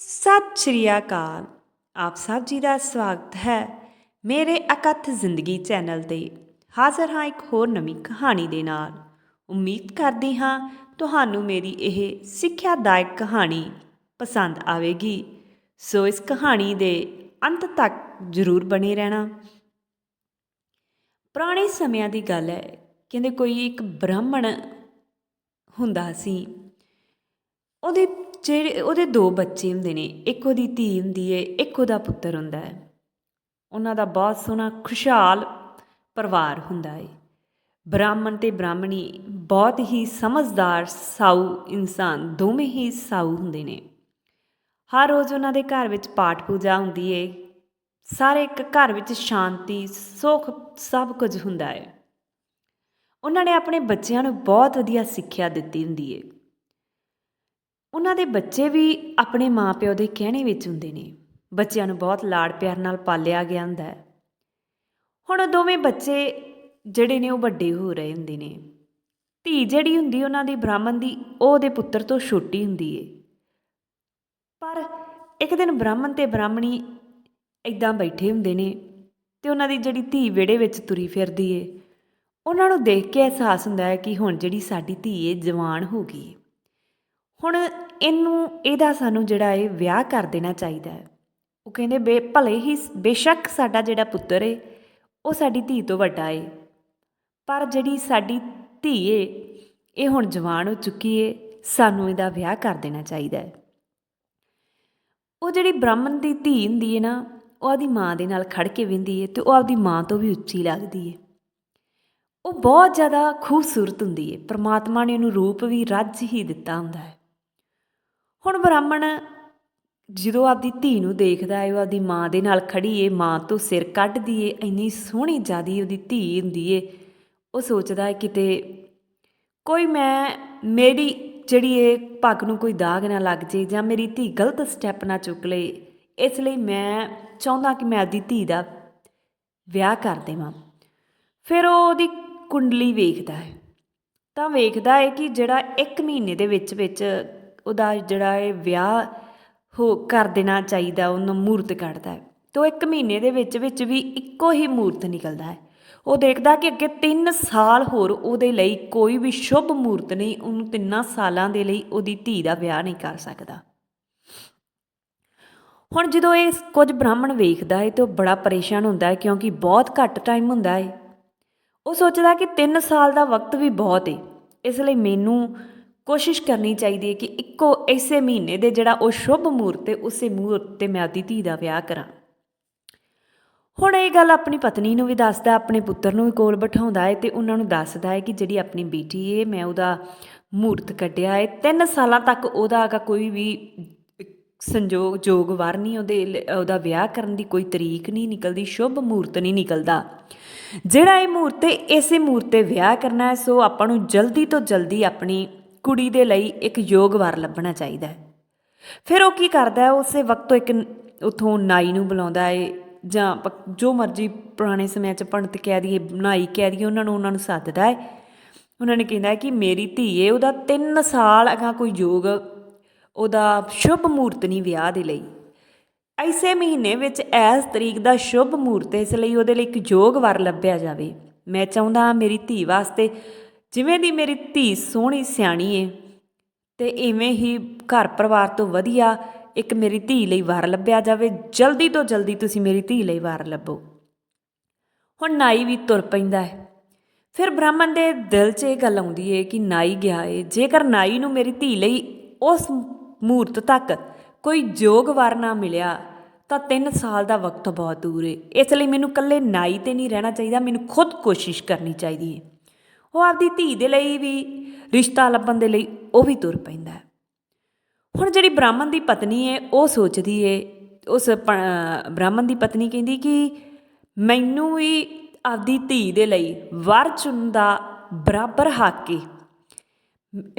ਸਤਿ ਸ਼੍ਰੀ ਅਕਾਲ। ਆਪ ਸਭ ਜੀ ਦਾ ਸਵਾਗਤ ਹੈ ਮੇਰੇ ਅਕਥ ਜ਼ਿੰਦਗੀ ਚੈਨਲ ਤੇ। ਹਾਜ਼ਰ ਹਾਂ ਇੱਕ ਹੋਰ ਨਵੀਂ ਕਹਾਣੀ ਦੇ ਨਾਲ। ਉਮੀਦ ਕਰਦੀ ਹਾਂ ਤੁਹਾਨੂੰ ਮੇਰੀ ਇਹ ਸਿੱਖਿਆਦਾਇਕ ਕਹਾਣੀ ਪਸੰਦ ਆਵੇਗੀ। ਸੋ ਇਸ ਕਹਾਣੀ ਦੇ ਅੰਤ ਤੱਕ ਜ਼ਰੂਰ ਬਣੇ ਰਹਿਣਾ। ਪੁਰਾਣੇ ਸਮਿਆਂ ਦੀ ਗੱਲ ਹੈ, ਕਹਿੰਦੇ ਕੋਈ ਇੱਕ ਬ੍ਰਾਹਮਣ ਹੁੰਦਾ ਸੀ। ਉਹਦੇ ਜਿਹੜੇ ਉਹਦੇ ਦੋ ਬੱਚੇ ਹੁੰਦੇ ਨੇ, ਇੱਕ ਉਹਦੀ ਧੀ ਹੁੰਦੀ ਹੈ ਇੱਕ ਉਹਦਾ ਪੁੱਤਰ ਹੁੰਦਾ ਹੈ ਉਹਨਾਂ ਦਾ ਬਹੁਤ ਸੋਹਣਾ, ਖੁਸ਼ਹਾਲ ਪਰਿਵਾਰ ਹੁੰਦਾ ਹੈ ਬ੍ਰਾਹਮਣ ਤੇ ਬ੍ਰਾਹਮਣੀ ਬਹੁਤ ਹੀ ਸਮਝਦਾਰ, ਸਾਊ ਇਨਸਾਨ ਦੋਵੇਂ ਹੀ ਸਾਊ ਹੁੰਦੇ ਨੇ। ਹਰ ਰੋਜ਼ ਉਹਨਾਂ ਦੇ ਘਰ ਵਿੱਚ ਪਾਠ ਪੂਜਾ ਹੁੰਦੀ ਹੈ ਸਾਰੇ ਇੱਕ ਘਰ ਵਿੱਚ ਸ਼ਾਂਤੀ, ਸੁੱਖ ਸਭ ਕੁਝ ਹੁੰਦਾ ਹੈ ਉਹਨਾਂ ਨੇ ਆਪਣੇ ਬੱਚਿਆਂ ਨੂੰ ਬਹੁਤ ਵਧੀਆ ਸਿੱਖਿਆ ਦਿੱਤੀ ਹੁੰਦੀ ਹੈ ਉਹਨਾਂ ਦੇ ਬੱਚੇ ਵੀ ਆਪਣੇ ਮਾਪਿਓ ਦੇ ਕਹਿਣੇ ਵਿੱਚ ਹੁੰਦੇ ਨੇ। ਬੱਚਿਆਂ ਨੂੰ ਬਹੁਤ ਲਾੜ ਪਿਆਰ ਨਾਲ ਪਾਲਿਆ ਗਿਆ ਹੁੰਦਾ ਹੈ। ਹੁਣ ਉਹ ਦੋਵੇਂ ਬੱਚੇ ਜਿਹੜੇ ਨੇ ਉਹ ਵੱਡੇ ਹੋ ਰਹੇ ਹੁੰਦੇ ਨੇ। ਧੀ ਜਿਹੜੀ ਹੁੰਦੀ ਉਹਨਾਂ ਦੀ ਬ੍ਰਾਹਮਣ ਦੀ, ਉਹ ਉਹਦੇ ਪੁੱਤਰ ਤੋਂ ਛੋਟੀ ਹੁੰਦੀ ਏ। ਪਰ ਇੱਕ ਦਿਨ ਬ੍ਰਾਹਮਣ ਤੇ ਬ੍ਰਾਹਮਣੀ ਇਦਾਂ ਬੈਠੇ ਹੁੰਦੇ ਨੇ ਤੇ ਉਹਨਾਂ ਦੀ ਜਿਹੜੀ ਧੀ ਵਿਹੜੇ ਵਿੱਚ ਤੁਰੀ ਫਿਰਦੀ ਏ। ਉਹਨਾਂ ਨੂੰ ਦੇਖ ਕੇ ਅਹਿਸਾਸ ਹੁੰਦਾ ਹੈ ਕਿ ਹੁਣ ਜਿਹੜੀ ਸਾਡੀ ਧੀ ਏ, ਜਵਾਨ ਹੋ ਗਈ ਏ। ਹੁਣ ਇਹਨੂੰ, ਇਹਦਾ ਸਾਨੂੰ ਜਿਹੜਾ ਇਹ ਵਿਆਹ ਕਰ ਦੇਣਾ ਚਾਹੀਦਾ ਹੈ। ਉਹ ਕਹਿੰਦੇ, ਬੇ, ਭਲੇ ਹੀ ਬੇਸ਼ੱਕ ਸਾਡਾ ਜਿਹੜਾ ਪੁੱਤਰ ਏ, ਉਹ ਸਾਡੀ ਧੀ ਤੋਂ ਵੱਡਾ ਏ। ਪਰ ਜਿਹੜੀ ਸਾਡੀ ਧੀ ਏ, ਇਹ ਹੁਣ ਜਵਾਨ ਹੋ ਚੁੱਕੀ ਏ, ਸਾਨੂੰ ਇਹਦਾ ਵਿਆਹ ਕਰ ਦੇਣਾ ਚਾਹੀਦਾ ਹੈ। ਉਹ ਜਿਹੜੀ ਬ੍ਰਾਹਮਣ ਦੀ ਧੀ ਹੁੰਦੀ ਏ ਨਾ, ਉਹ ਆਪਦੀ ਮਾਂ ਦੇ ਨਾਲ ਖੜ ਕੇ ਵਿੰਦੀ ਏ ਤੇ ਉਹ ਆਪਦੀ ਮਾਂ ਤੋਂ ਵੀ ਉੱਚੀ ਲੱਗਦੀ ਏ। ਉਹ ਬਹੁਤ ਜ਼ਿਆਦਾ ਖੂਬਸੂਰਤ ਹੁੰਦੀ ਏ। ਪ੍ਰਮਾਤਮਾ ਨੇ ਉਹਨੂੰ ਰੂਪ ਵੀ ਰੱਜ ਹੀ ਦਿੱਤਾ ਹੁੰਦਾ ਹੈ। ਹੁਣ ਬ੍ਰਾਹਮਣ ਜਦੋਂ ਆਪਦੀ ਧੀ ਨੂੰ ਦੇਖਦਾ ਹੈ, ਉਹ ਆਪਦੀ ਮਾਂ ਦੇ ਨਾਲ ਖੜੀ ਏ, ਮਾਂ ਤੋਂ ਸਿਰ ਕੱਢਦੀ ਏ, ਇੰਨੀ ਸੋਹਣੀ ਜਿਆਦੀ ਉਹਦੀ ਧੀ ਹੁੰਦੀ ਏ, ਉਹ ਸੋਚਦਾ ਹੈ ਕਿਤੇ ਕੋਈ ਮੈਂ, ਮੇਰੀ ਜਿਹੜੀ ਇਹ ਪੱਗ ਨੂੰ ਕੋਈ ਦਾਗ ਨਾ ਲੱਗ ਜੇ ਜਾਂ ਮੇਰੀ ਧੀ ਗਲਤ ਸਟੈਪ ਨਾ ਚੁੱਕ ਲੇ ਇਸ ਲਈ ਮੈਂ ਚਾਹੁੰਦਾ ਕਿ ਮੈਂ ਆਪਦੀ ਧੀ ਦਾ ਵਿਆਹ ਕਰ ਦੇਵਾਂ। ਫਿਰ ਉਹ ਉਹਦੀ ਕੁੰਡਲੀ ਵੇਖਦਾ ਹੈ। ਤਾਂ ਵੇਖਦਾ ਹੈ ਕਿ ਜਿਹੜਾ 1 ਮਹੀਨੇ ਦੇ ਵਿੱਚ ਵਿੱਚ ਉਹਦਾ ਜਿਹੜਾ ਇਹ ਵਿਆਹ ਹੋ ਕਰ ਦੇਣਾ ਚਾਹੀਦਾ, ਉਹਨੂੰ ਮੂਰਤ ਕੱਢਦਾ ਹੈ। ਤੇ ਉਹ ਇੱਕ ਮਹੀਨੇ ਦੇ ਵਿੱਚ ਵਿੱਚ ਵੀ ਇੱਕੋ ਹੀ ਮੂਰਤ ਨਿਕਲਦਾ ਹੈ। ਉਹ ਦੇਖਦਾ ਕਿ ਅੱਗੇ 3 ਸਾਲ ਹੋਰ ਉਹਦੇ ਲਈ ਕੋਈ ਵੀ ਸ਼ੁਭ ਮੂਰਤ ਨਹੀਂ, ਉਹਨੂੰ ਤਿੰਨਾਂ ਸਾਲਾਂ ਦੇ ਲਈ ਉਹਦੀ ਧੀ ਦਾ ਵਿਆਹ ਨਹੀਂ ਕਰ ਸਕਦਾ। ਹੁਣ ਜਦੋਂ ਇਹ ਕੁਝ ਬ੍ਰਾਹਮਣ ਵੇਖਦਾ ਹੈ ਤੇ ਉਹ ਬੜਾ ਪਰੇਸ਼ਾਨ ਹੁੰਦਾ ਹੈ ਕਿਉਂਕਿ ਬਹੁਤ ਘੱਟ ਟਾਈਮ ਹੁੰਦਾ ਹੈ। ਉਹ ਸੋਚਦਾ ਕਿ 3 ਸਾਲ ਦਾ ਵਕਤ ਵੀ ਬਹੁਤ ਹੈ ਇਸ ਲਈ ਮੈਨੂੰ ਕੋਸ਼ਿਸ਼ ਕਰਨੀ ਚਾਹੀਦੀ ਹੈ ਕਿ ਇੱਕੋ ਐਸੇ ਮਹੀਨੇ ਦੇ ਜਿਹੜਾ ਉਹ ਸ਼ੁਭ ਮੂਰਤ ਹੈ, ਉਸੇ ਮੂਰਤ ਤੇ ਮੈਂ ਆਪਦੀ ਧੀ ਦਾ ਵਿਆਹ ਕਰਾਂ। ਹੁਣ ਇਹ ਗੱਲ ਆਪਣੀ ਪਤਨੀ ਨੂੰ ਵੀ ਦੱਸਦਾ, ਆਪਣੇ ਪੁੱਤਰ ਨੂੰ ਵੀ ਕੋਲ ਬਿਠਾਉਂਦਾ ਹੈ ਤੇ ਉਹਨਾਂ ਨੂੰ ਦੱਸਦਾ ਹੈ ਕਿ ਜਿਹੜੀ ਆਪਣੀ ਬੇਟੀ ਹੈ, ਮੈਂ ਉਹਦਾ ਮੂਰਤ ਕੱਢਿਆ ਹੈ। 3 ਸਾਲਾਂ ਤੱਕ ਉਹਦਾ ਅਗਾ ਕੋਈ ਵੀ ਸੰਜੋਗ, ਜੋਗ ਵਾਰ ਨਹੀਂ ਉਹਦੇ ਉਹਦਾ ਵਿਆਹ ਕਰਨ ਦੀ ਕੋਈ ਤਰੀਕ ਨਹੀਂ ਨਿਕਲਦੀ, ਸ਼ੁਭ ਮੂਰਤ ਨਹੀਂ ਨਿਕਲਦਾ। ਜਿਹੜਾ ਇਹ ਮੂਰਤ ਹੈ, ਇਸੇ ਮੂਰਤ ਤੇ ਵਿਆਹ ਕਰਨਾ ਹੈ, ਸੋ ਆਪਾਂ ਨੂੰ ਜਲਦੀ ਤੋਂ ਜਲਦੀ ਆਪਣੀ ਕੁੜੀ ਦੇ ਲਈ ਇੱਕ ਯੋਗ ਵਾਰ ਲੱਭਣਾ ਚਾਹੀਦਾ ਹੈ। ਫਿਰ ਉਹ ਕੀ ਕਰਦਾ ਹੈ? ਉਸੇ ਵਕਤ ਤੋਂ ਇੱਕ ਉਥੋਂ ਨਾਈ ਨੂੰ ਬੁਲਾਉਂਦਾ ਏ ਜਾਂ ਜੋ ਮਰਜ਼ੀ ਪੁਰਾਣੇ ਸਮਿਆਂ 'ਚ ਪੰਡਤ ਕਹਿ ਦਈਏ, ਨਾਈ ਕਹਿ ਦਈਏ, ਉਹਨਾਂ ਨੂੰ ਉਹਨਾਂ ਨੂੰ ਸੱਦਦਾ ਹੈ। ਉਹਨਾਂ ਨੇ ਕਹਿੰਦਾ ਕਿ ਮੇਰੀ ਧੀ ਏ, ਉਹਦਾ 3 ਸਾਲ ਅਗਾ ਕੋਈ ਯੋਗ ਉਹਦਾ ਸ਼ੁਭ ਮੂਰਤ ਨਹੀਂ ਵਿਆਹ ਦੇ ਲਈ। ਐਸੇ ਮਹੀਨੇ ਵਿੱਚ ਐਸ ਤਰੀਕ ਦਾ ਸ਼ੁਭ ਮੂਰਤ ਇਸ ਲਈ ਉਹਦੇ ਲਈ ਇੱਕ ਯੋਗ ਵਰ ਲੱਭਿਆ ਜਾਵੇ। ਮੈਂ ਚਾਹੁੰਦਾ ਹਾਂ ਮੇਰੀ ਧੀ ਵਾਸਤੇ ਜਿਵੇਂ ਦੀ ਮੇਰੀ ਧੀ ਸੋਹਣੀ ਸਿਆਣੀ ਏ, ਤੇ ਇਵੇਂ ਹੀ ਘਰ ਪਰਿਵਾਰ ਤੋਂ ਵਧੀਆ ਇੱਕ ਮੇਰੀ ਧੀ ਲਈ ਵਾਰ ਲੱਭਿਆ ਜਾਵੇ। ਜਲਦੀ ਤੋਂ ਜਲਦੀ ਤੁਸੀਂ ਮੇਰੀ ਧੀ ਲਈ ਵਾਰ ਲੱਭੋ। ਹੁਣ ਨਾਈ ਵੀ ਤੁਰ ਪੈਂਦਾ ਹੈ। ਫਿਰ ਬ੍ਰਾਹਮਣ ਦੇ ਦਿਲ 'ਚ ਇਹ ਗੱਲ ਆਉਂਦੀ ਏ ਕਿ ਨਾਈ ਗਿਆ ਏ। ਜੇਕਰ ਨਾਈ ਨੂੰ ਮੇਰੀ ਧੀ ਲਈ ਉਸ ਮੂਰਤ ਤੱਕ ਕੋਈ ਯੋਗ ਵਾਰ ਨਾ ਮਿਲਿਆ, ਤਾਂ 3 ਸਾਲ ਦਾ ਵਕਤ ਬਹੁਤ ਦੂਰ ਏ। ਇਸ ਲਈ ਮੈਨੂੰ ਇਕੱਲੇ ਨਾਈ ਤੇ ਨਹੀਂ ਰਹਿਣਾ ਚਾਹੀਦਾ। ਮੈਨੂੰ ਖੁਦ ਕੋਸ਼ਿਸ਼ ਕਰਨੀ ਚਾਹੀਦੀ ਏ। ਉਹ ਆਪਦੀ ਧੀ ਦੇ ਲਈ ਵੀ ਰਿਸ਼ਤਾ ਲੱਭਣ ਦੇ ਲਈ ਉਹ ਵੀ ਤੁਰ ਪੈਂਦਾ ਹੈ। ਹੁਣ ਜਿਹੜੀ ਬ੍ਰਾਹਮਣ ਦੀ ਪਤਨੀ ਹੈ, ਉਹ ਸੋਚਦੀ ਹੈ ਉਸ ਬ੍ਰਾਹਮਣ ਦੀ ਪਤਨੀ ਕਹਿੰਦੀ ਕਿ ਮੈਨੂੰ ਵੀ ਆਪਦੀ ਧੀ ਦੇ ਲਈ ਵਰ ਚੁਣਨ ਦਾ ਬਰਾਬਰ ਹੱਕ ਹੈ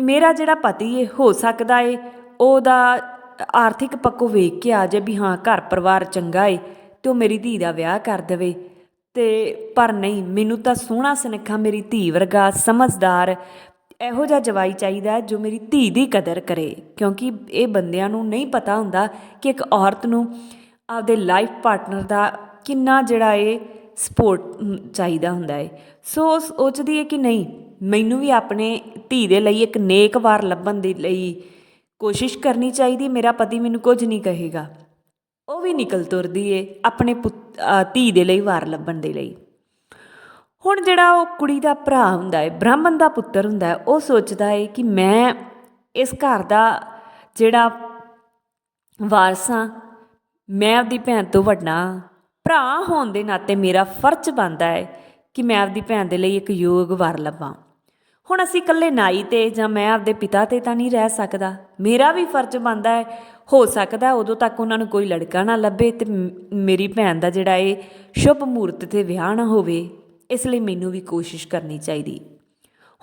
ਮੇਰਾ ਜਿਹੜਾ ਪਤੀ ਹੈ ਹੋ ਸਕਦਾ ਹੈ ਉਹਦਾ ਆਰਥਿਕ ਪੱਖੋਂ ਵੇਖ ਕੇ ਆ ਜੇ ਵੀ ਹਾਂ, ਘਰ ਪਰਿਵਾਰ ਚੰਗਾ ਹੈ ਤੇ ਉਹ ਮੇਰੀ ਧੀ ਦਾ ਵਿਆਹ ਕਰ ਦੇਵੇ। ਅਤੇ ਪਰ ਨਹੀਂ, ਮੈਨੂੰ ਤਾਂ ਸੋਹਣਾ ਸੁਨੱਖਾ ਮੇਰੀ ਧੀ ਵਰਗਾ ਸਮਝਦਾਰ ਇਹੋ ਜਿਹਾ ਜਵਾਈ ਚਾਹੀਦਾ ਜੋ ਮੇਰੀ ਧੀ ਦੀ ਕਦਰ ਕਰੇ। ਕਿਉਂਕਿ ਇਹ ਬੰਦਿਆਂ ਨੂੰ ਨਹੀਂ ਪਤਾ ਹੁੰਦਾ ਕਿ ਇੱਕ ਔਰਤ ਨੂੰ ਆਪਦੇ ਲਾਈਫ ਪਾਰਟਨਰ ਦਾ ਕਿੰਨਾ ਜਿਹੜਾ ਇਹ ਸਪੋਰਟ ਚਾਹੀਦਾ ਹੁੰਦਾ ਹੈ। ਸੋ ਸੋਚਦੀ ਹੈ ਕਿ ਨਹੀਂ, ਮੈਨੂੰ ਵੀ ਆਪਣੇ ਧੀ ਦੇ ਲਈ ਇੱਕ ਨੇਕ ਵਾਰ ਲੱਭਣ ਦੇ ਲਈ ਕੋਸ਼ਿਸ਼ ਕਰਨੀ ਚਾਹੀਦੀ, ਮੇਰਾ ਪਤੀ ਮੈਨੂੰ ਕੁਝ ਨਹੀਂ ਕਹੇਗਾ। ਉਹ ਵੀ ਨਿਕਲ ਤੁਰਦੀ ਏ ਆਪਣੇ ਪੁੱਤ- ਧੀ ਦੇ ਲਈ ਵਾਰ ਲੱਭਣ ਦੇ ਲਈ। ਹੁਣ ਜਿਹੜਾ ਉਹ ਕੁੜੀ ਦਾ ਭਰਾ ਹੁੰਦਾ ਹੈ ਬ੍ਰਾਹਮਣ ਦਾ ਪੁੱਤਰ ਹੁੰਦਾ ਹੈ ਉਹ ਸੋਚਦਾ ਹੈ ਕਿ ਮੈਂ ਇਸ ਘਰ ਦਾ ਜਿਹੜਾ ਵਾਰਸ ਹਾਂ ਮੈਂ ਆਪਦੀ ਭੈਣ ਤੋਂ ਵੱਡਾ ਭਰਾ ਹੋਣ ਦੇ ਨਾਤੇ ਮੇਰਾ ਫਰਜ਼ ਬਣਦਾ ਹੈ ਕਿ ਮੈਂ ਆਪਦੀ ਭੈਣ ਦੇ ਲਈ ਇੱਕ ਯੋਗ ਵਰ ਲੱਭਾਂ। ਹੁਣ ਅਸੀਂ ਇਕੱਲੇ ਨਾਈ ਤੇ ਜਾਂ ਮੈਂ ਆਪਦੇ ਪਿਤਾ ਤੇ ਤਾਂ ਨਹੀਂ ਰਹਿ ਸਕਦਾ। ਮੇਰਾ ਵੀ ਫਰਜ਼ ਬਣਦਾ ਹੈ। ਹੋ ਸਕਦਾ ਉਦੋਂ ਤੱਕ ਉਹਨਾਂ ਨੂੰ ਕੋਈ ਲੜਕਾ ਨਾ ਲੱਭੇ ਤੇ ਮੇਰੀ ਭੈਣ ਦਾ ਜਿਹੜਾ ਇਹ ਸ਼ੁਭ ਮੂਰਤ ਤੇ ਵਿਆਹ ਨਾ ਹੋਵੇ, ਇਸ ਲਈ ਮੈਨੂੰ ਵੀ ਕੋਸ਼ਿਸ਼ ਕਰਨੀ ਚਾਹੀਦੀ।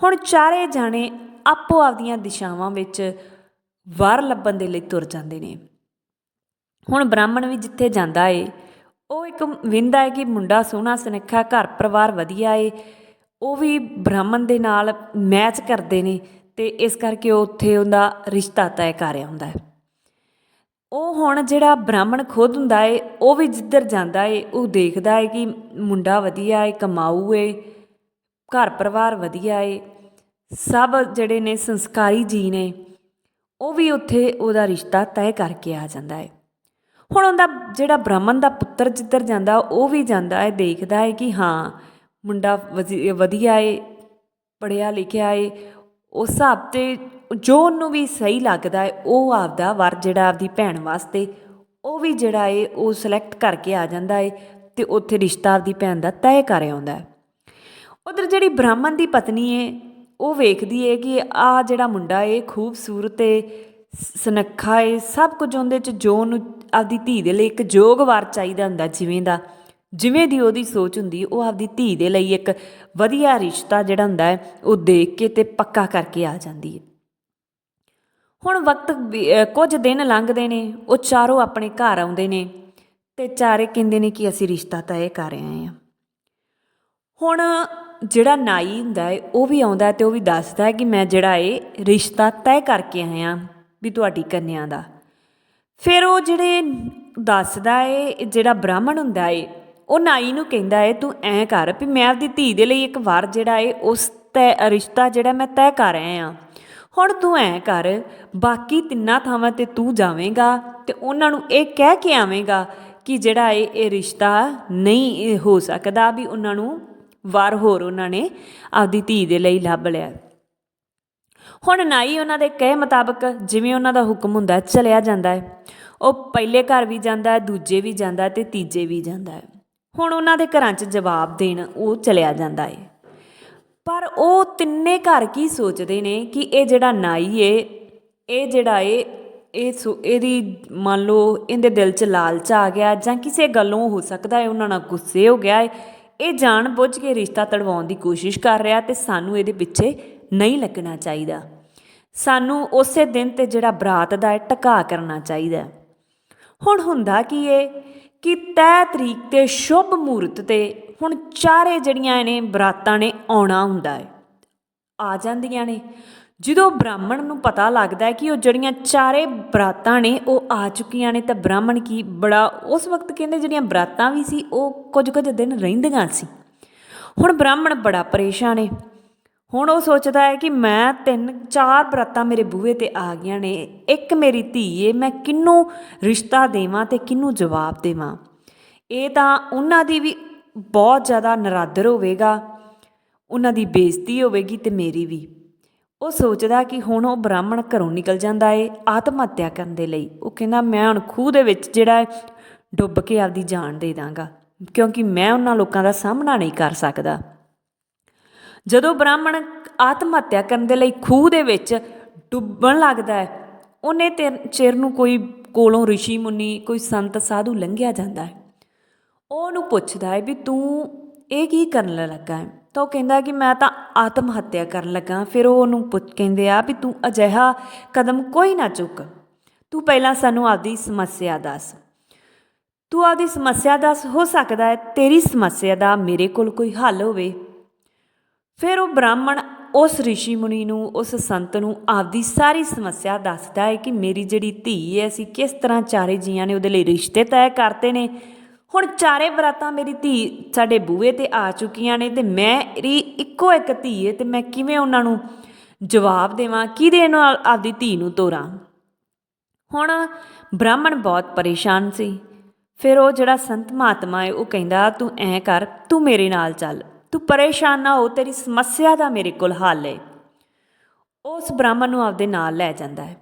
ਹੁਣ ਚਾਰੇ ਜਾਣੇ ਆਪੋ ਆਪਦੀਆਂ ਦਿਸ਼ਾਵਾਂ ਵਿੱਚ ਵਾਰ ਲੱਭਣ ਦੇ ਲਈ ਤੁਰ ਜਾਂਦੇ ਨੇ। ਹੁਣ ਬ੍ਰਾਹਮਣ ਵੀ ਜਿੱਥੇ ਜਾਂਦਾ ਏ, ਉਹ ਇੱਕ ਵਿੰਦਾ ਹੈ ਕਿ ਮੁੰਡਾ ਸੋਹਣਾ ਸੁਨੱਖਾ, ਘਰ ਪਰਿਵਾਰ ਵਧੀਆ ਏ ਉਹ ਵੀ ਬ੍ਰਾਹਮਣ ਦੇ ਨਾਲ ਮੈਚ ਕਰਦੇ ਨੇ ਅਤੇ ਇਸ ਕਰਕੇ ਉਹ ਉੱਥੇ ਉਹਦਾ ਰਿਸ਼ਤਾ ਤੈਅ ਕਰ ਹੁੰਦਾ ਹੈ। ਉਹ ਹੁਣ ਜਿਹੜਾ ਬ੍ਰਾਹਮਣ ਖੁਦ ਹੁੰਦਾ ਏ, ਉਹ ਵੀ ਜਿੱਧਰ ਜਾਂਦਾ ਏ, ਉਹ ਦੇਖਦਾ ਏ ਕਿ ਮੁੰਡਾ ਵਧੀਆ ਏ, ਕਮਾਊ ਏ, ਘਰ ਪਰਿਵਾਰ ਵਧੀਆ ਏ, ਸਭ ਜਿਹੜੇ ਨੇ ਸੰਸਕਾਰੀ ਜੀ ਨੇ ਉਹ ਵੀ ਉੱਥੇ ਉਹਦਾ ਰਿਸ਼ਤਾ ਤੈਅ ਕਰਕੇ ਆ ਜਾਂਦਾ ਏ। ਹੁਣ ਉਹਦਾ ਜਿਹੜਾ ਬ੍ਰਾਹਮਣ ਦਾ ਪੁੱਤਰ ਜਿੱਧਰ ਜਾਂਦਾ, ਉਹ ਵੀ ਜਾਂਦਾ ਹੈ ਦੇਖਦਾ ਹੈ ਕਿ ਹਾਂ ਮੁੰਡਾ ਵਜ਼ੀ ਵਧੀਆ ਏ, ਪੜ੍ਹਿਆ ਲਿਖਿਆ ਏ ਉਸ ਹਿਸਾਬ ਤੇ ਜੋ ਉਹਨੂੰ ਵੀ ਸਹੀ ਲੱਗਦਾ ਹੈ ਉਹ ਆਪਦਾ ਵਰ ਜਿਹੜਾ ਆਪਦੀ ਭੈਣ ਵਾਸਤੇ, ਉਹ ਵੀ ਜਿਹੜਾ ਏ, ਉਹ ਸਿਲੈਕਟ ਕਰਕੇ ਆ ਜਾਂਦਾ ਏ ਤੇ ਉੱਥੇ ਰਿਸ਼ਤਾ ਆਪਦੀ ਭੈਣ ਦਾ ਤੈਅ ਕਰ ਆਉਂਦਾ ਹੈ ਉਧਰ ਜਿਹੜੀ ਬ੍ਰਾਹਮਣ ਦੀ ਪਤਨੀ ਏ, ਉਹ ਵੇਖਦੀ ਏ ਕਿ ਆ ਜਿਹੜਾ ਮੁੰਡਾ ਏ, ਖੂਬਸੂਰਤ ਏ, ਸ- ਸੁਨੱਖਾ ਏ, ਸਭ ਕੁਝ ਉਹਦੇ ਚ ਜੋ ਉਹਨੂੰ, ਆਪਦੀ ਧੀ ਦੇ ਲਈ ਇੱਕ ਯੋਗ ਵਾਰ ਚਾਹੀਦਾ ਹੁੰਦਾ ਜਿਵੇਂ ਦਾ ਜਿਵੇਂ ਦੀ ਉਹਦੀ ਸੋਚ ਹੁੰਦੀ, ਉਹ ਆਪਦੀ ਧੀ ਦੇ ਲਈ ਇੱਕ ਵਧੀਆ ਰਿਸ਼ਤਾ ਜਿਹੜਾ ਹੁੰਦਾ ਹੈ, ਉਹ ਦੇਖ ਕੇ ਤੇ ਪੱਕਾ ਕਰਕੇ ਆ ਜਾਂਦੀ ਹੈ। ਹੁਣ ਵਕਤ ਕੁਝ ਦਿਨ ਲੰਘਦੇ ਨੇ, ਉਹ ਚਾਰੋਂ ਆਪਣੇ ਘਰ ਆਉਂਦੇ ਨੇ ਤੇ ਚਾਰੇ ਕਹਿੰਦੇ ਨੇ ਕਿ ਅਸੀਂ ਰਿਸ਼ਤਾ ਤੈਅ ਕਰ ਆਏ ਹਾਂ। ਹੁਣ ਜਿਹੜਾ ਨਾਈ ਹੁੰਦਾ ਹੈ, ਉਹ ਵੀ ਆਉਂਦਾ ਹੈ ਤੇ ਉਹ ਵੀ ਦੱਸਦਾ ਹੈ ਕਿ ਮੈਂ ਜਿਹੜਾ ਇਹ ਰਿਸ਼ਤਾ ਤੈਅ ਕਰਕੇ ਆਇਆ ਵੀ ਤੁਹਾਡੀ ਕੰਨਿਆ ਦਾ। ਫਿਰ ਉਹ ਜਿਹੜੇ ਦੱਸਦਾ ਏ ਜਿਹੜਾ ਬ੍ਰਾਹਮਣ ਹੁੰਦਾ ਏ ਉਹ ਨਾਈ ਨੂੰ ਕਹਿੰਦਾ ਏ, ਤੂੰ ਐਂ ਕਰ ਵੀ ਮੈਂ ਆਪਦੀ ਧੀ ਦੇ ਲਈ ਇੱਕ ਵਾਰ ਜਿਹੜਾ ਏ, ਉਸ ਤੈ ਰਿਸ਼ਤਾ ਜਿਹੜਾ ਮੈਂ ਤੈਅ ਕਰ ਆਇਆ ਆ। ਹੁਣ ਤੂੰ ਐਂ ਕਰ, ਬਾਕੀ ਤਿੰਨਾਂ ਥਾਵਾਂ ਤੇ ਤੂੰ ਜਾਵੇਂਗਾ ਤੇ ਉਹਨਾਂ ਨੂੰ ਇਹ ਕਹਿ ਕੇ ਆਵੇਂਗਾ ਕਿ ਜਿਹੜਾ ਇਹ ਇਹ ਰਿਸ਼ਤਾ ਨਹੀਂ ਹੋ ਸਕਦਾ ਵੀ ਉਹਨਾਂ ਨੂੰ ਵਾਰ ਹੋਰ ਉਹਨਾਂ ਨੇ ਆਪਦੀ ਧੀ ਦੇ ਲਈ ਲੱਭ ਲਿਆ। ਹੁਣ ਨਾਈ ਉਹਨਾਂ ਦੇ ਕਹੇ ਮੁਤਾਬਕ ਜਿਵੇਂ ਉਹਨਾਂ ਦਾ ਹੁਕਮ ਹੁੰਦਾ ਚਲਿਆ ਜਾਂਦਾ ਹੈ ਉਹ ਪਹਿਲੇ ਘਰ ਵੀ ਜਾਂਦਾ ਹੈ ਦੂਜੇ ਵੀ ਜਾਂਦਾ ਹੈ ਤੇ ਤੀਜੇ ਵੀ ਜਾਂਦਾ ਹੈ ਹੁਣ ਉਹਨਾਂ ਦੇ ਘਰਾਂ 'ਚ ਜਵਾਬ ਦੇਣ ਉਹ ਚਲਿਆ ਜਾਂਦਾ ਏ। ਪਰ ਉਹ ਤਿੰਨੇ ਘਰ ਕੀ ਸੋਚਦੇ ਨੇ ਕਿ ਇਹ ਜਿਹੜਾ ਨਾਈ ਏ, ਇਹ ਜਿਹੜਾ ਏ, ਇਹ ਸੋ- ਇਹਦੀ ਮੰਨ ਲਓ ਇਹਦੇ ਦਿਲ 'ਚ ਲਾਲਚ ਆ ਗਿਆ ਜਾਂ ਕਿਸੇ ਗੱਲੋਂ ਹੋ ਸਕਦਾ ਹੈ ਉਹਨਾਂ ਨਾਲ ਗੁੱਸੇ ਹੋ ਗਿਆ ਏ, ਇਹ ਜਾਣ ਬੁੱਝ ਕੇ ਰਿਸ਼ਤਾ ਤੜਵਾਉਣ ਦੀ ਕੋਸ਼ਿਸ਼ ਕਰ ਰਿਹਾ ਤੇ ਸਾਨੂੰ ਇਹਦੇ ਪਿੱਛੇ ਨਹੀਂ ਲੱਗਣਾ ਚਾਹੀਦਾ। ਸਾਨੂੰ ਉਸੇ ਦਿਨ ਤੇ ਜਿਹੜਾ ਬਰਾਤ ਦਾ ਹੈ ਟਕਾ ਕਰਨਾ ਚਾਹੀਦਾ। ਹੁਣ ਹੁੰਦਾ ਕੀ ਏ ਕਿ ਤੈਅ ਤਰੀਕ ਤੇ ਸ਼ੁਭ ਮੂਰਤ ਤੇ ਹੁਣ ਚਾਰੇ ਜਿਹੜੀਆਂ ਨੇ ਬਰਾਤਾਂ ਨੇ ਆਉਣਾ ਹੁੰਦਾ ਹੈ। ਆ ਜਾਂਦੀਆਂ ਨੇ। ਜਦੋਂ ਬ੍ਰਾਹਮਣ ਨੂੰ ਪਤਾ ਲੱਗਦਾ ਹੈ ਕਿ ਉਹ ਜਿਹੜੀਆਂ ਚਾਰੇ ਬਰਾਤਾਂ ਨੇ, ਉਹ ਆ ਚੁੱਕੀਆਂ ਨੇ, ਤਾਂ ਬ੍ਰਾਹਮਣ ਕੀ ਬੜਾ ਉਸ ਵਕਤ ਕਹਿੰਦੇ ਜਿਹੜੀਆਂ ਬਰਾਤਾਂ ਵੀ ਸੀ, ਉਹ ਕੁਝ ਕੁਝ ਦਿਨ ਰਹਿੰਦੀਆਂ ਸੀ। ਹੁਣ ਬ੍ਰਾਹਮਣ ਬੜਾ ਪਰੇਸ਼ਾਨ ਹੈ। ਹੁਣ ਉਹ ਸੋਚਦਾ ਹੈ ਕਿ ਮੈਂ ਤਿੰਨ, ਚਾਰ ਬਰਾਤਾਂ ਮੇਰੇ ਬੂਹੇ ਤੇ ਆ ਗਈਆਂ ਨੇ। ਇੱਕ ਮੇਰੀ ਧੀ ਏ, ਮੈਂ ਕਿਹਨੂੰ ਰਿਸ਼ਤਾ ਦੇਵਾਂ ਤੇ ਕਿਹਨੂੰ ਜਵਾਬ ਦੇਵਾਂ? ਇਹ ਤਾਂ ਉਹਨਾਂ ਦੀ ਵੀ ਬਹੁਤ ਜ਼ਿਆਦਾ ਨਰਾਦਰ ਹੋਵੇਗਾ, ਉਹਨਾਂ ਦੀ ਬੇਇੱਜ਼ਤੀ ਹੋਵੇਗੀ ਤੇ ਮੇਰੀ ਵੀ। ਉਹ ਸੋਚਦਾ ਕਿ ਹੁਣ ਉਹ ਬ੍ਰਾਹਮਣ ਘਰੋਂ ਨਿਕਲ ਜਾਂਦਾ ਏ, ਆਤਮ ਹੱਤਿਆ ਕਰਨ ਦੇ ਲਈ। ਉਹ ਕਹਿੰਦਾ, ਮੈਂ ਹੁਣ ਖੂਹ ਦੇ ਵਿੱਚ ਜਿਹੜਾ ਹੈ, ਡੁੱਬ ਕੇ ਆਪਦੀ ਜਾਨ ਦੇ ਦਾਂਗਾ, ਕਿਉਂਕਿ ਮੈਂ ਉਹਨਾਂ ਲੋਕਾਂ ਦਾ ਸਾਹਮਣਾ ਨਹੀਂ ਕਰ ਸਕਦਾ। ਜਦੋਂ ਬ੍ਰਾਹਮਣ ਆਤਮ ਹੱਤਿਆ ਕਰਨ ਦੇ ਲਈ ਖੂਹ ਦੇ ਵਿੱਚ ਡੁੱਬਣ ਲੱਗਦਾ ਹੈ, ਉਹਨੇ ਤੇ ਚਿਰ ਨੂੰ ਕੋਈ ਕੋਲੋਂ ઋષਿ ਮੁਨੀ, ਕੋਈ ਸੰਤ ਸਾਧੂ ਲੰਘਿਆ ਜਾਂਦਾ ਹੈ। ਉਹ ਉਹਨੂੰ ਪੁੱਛਦਾ ਹੈ ਵੀ ਤੂੰ ਇਹ ਕੀ ਕਰਨ ਲੱਗਾ ਹੈ? ਤਾਂ ਉਹ ਕਹਿੰਦਾ ਕਿ ਮੈਂ ਤਾਂ ਆਤਮ ਹੱਤਿਆ ਕਰਨ ਲੱਗਾ ਫਿਰ ਉਹ ਉਹਨੂੰ ਪੁੱਛ, ਕਹਿੰਦੇ ਆ ਵੀ ਤੂੰ ਅਜਿਹਾ ਕਦਮ ਕੋਈ ਨਾ ਚੁੱਕ। ਤੂੰ ਪਹਿਲਾਂ ਸਾਨੂੰ ਆਪਦੀ ਸਮੱਸਿਆ ਦੱਸ। ਤੂੰ ਆਪਦੀ ਸਮੱਸਿਆ ਦੱਸ, ਹੋ ਸਕਦਾ ਹੈ ਤੇਰੀ ਸਮੱਸਿਆ ਦਾ ਮੇਰੇ ਕੋਲ ਕੋਈ ਹੱਲ ਹੋਵੇ। ਫਿਰ ਉਹ ਬ੍ਰਾਹਮਣ ਉਸ ઋષਿ ਮੁਨੀ ਨੂੰ, ਉਸ ਸੰਤ ਨੂੰ ਆਪਦੀ ਸਾਰੀ ਸਮੱਸਿਆ ਦੱਸਦਾ ਹੈ ਕਿ ਮੇਰੀ ਜਿਹੜੀ ਧੀ ਹੈ, ਅਸੀਂ ਕਿਸ ਤਰ੍ਹਾਂ ਚਾਰੇ ਜੀਆਂ ਨੇ ਉਹਦੇ ਲਈ ਰਿਸ਼ਤੇ ਤੈਅ ਕਰਤੇ ਨੇ। ਹੁਣ ਚਾਰੇ ਬਰਾਤਾਂ ਮੇਰੀ ਧੀ ਸਾਡੇ ਬੂਹੇ ਤੇ ਆ ਚੁੱਕੀਆਂ ਨੇ ਤੇ ਮੇਰੀ ਇੱਕੋ ਇੱਕ ਧੀ ਹੈ ਤੇ ਮੈਂ ਕਿਵੇਂ ਉਹਨਾਂ ਨੂੰ ਜਵਾਬ ਦੇਵਾਂ? ਕਿਹਦੇ ਨਾਲ ਆਪਦੀ ਧੀ ਨੂੰ ਤੋਰਾਂ? ਹੁਣ ਬ੍ਰਾਹਮਣ ਬਹੁਤ ਪਰੇਸ਼ਾਨ ਸੀ। ਫਿਰ ਉਹ ਜਿਹੜਾ ਸੰਤ ਮਹਾਤਮਾ ਹੈ, ਉਹ ਕਹਿੰਦਾ, ਤੂੰ ਐਂ ਕਰ, ਤੂੰ ਮੇਰੇ ਨਾਲ ਚੱਲ। ਤੂੰ ਪਰੇਸ਼ਾਨ ਨਾ ਹੋ, ਤੇਰੀ ਸਮੱਸਿਆ ਦਾ ਮੇਰੇ ਕੋਲ ਹੱਲ ਹੈ ਉਸ ਬ੍ਰਾਹਮਣ ਨੂੰ ਆਪਦੇ ਨਾਲ ਲੈ ਜਾਂਦਾ ਹੈ।